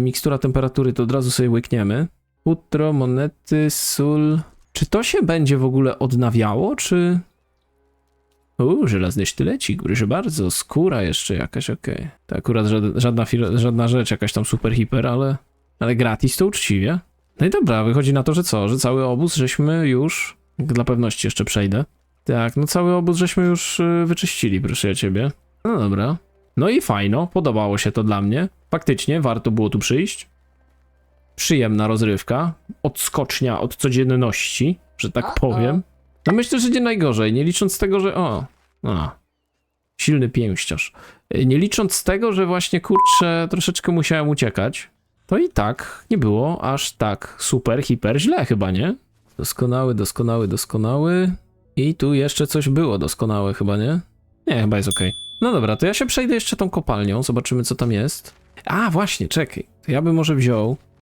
Mikstura temperatury to od razu sobie łykniemy. Futro, monety, sól. Czy to się będzie w ogóle odnawiało, czy... Uuu, żelazny sztylecik, proszę bardzo, skóra jeszcze jakaś, okej. To akurat żadna, żadna rzecz jakaś tam super hiper, ale... Ale gratis to uczciwie. No i dobra, wychodzi na to, że co, że cały obóz żeśmy już... Dla pewności jeszcze przejdę. Tak, no cały obóz żeśmy już y, wyczyścili, proszę ja ciebie. No dobra. No i fajno, podobało się to dla mnie. Faktycznie, warto było tu przyjść. Przyjemna rozrywka. Odskocznia od codzienności, że tak O-o. powiem. No myślę, że nie najgorzej, nie licząc tego, że... O, a, silny pięściarz. Nie licząc tego, że właśnie, kurczę, troszeczkę musiałem uciekać, to i tak nie było aż tak super, hiper źle chyba, nie? Doskonały, doskonały, doskonały. I tu jeszcze coś było doskonałe chyba, nie? Nie, chyba jest okej. No dobra, to ja się przejdę jeszcze tą kopalnią, zobaczymy co tam jest. A, właśnie, czekaj. Ja bym może wziął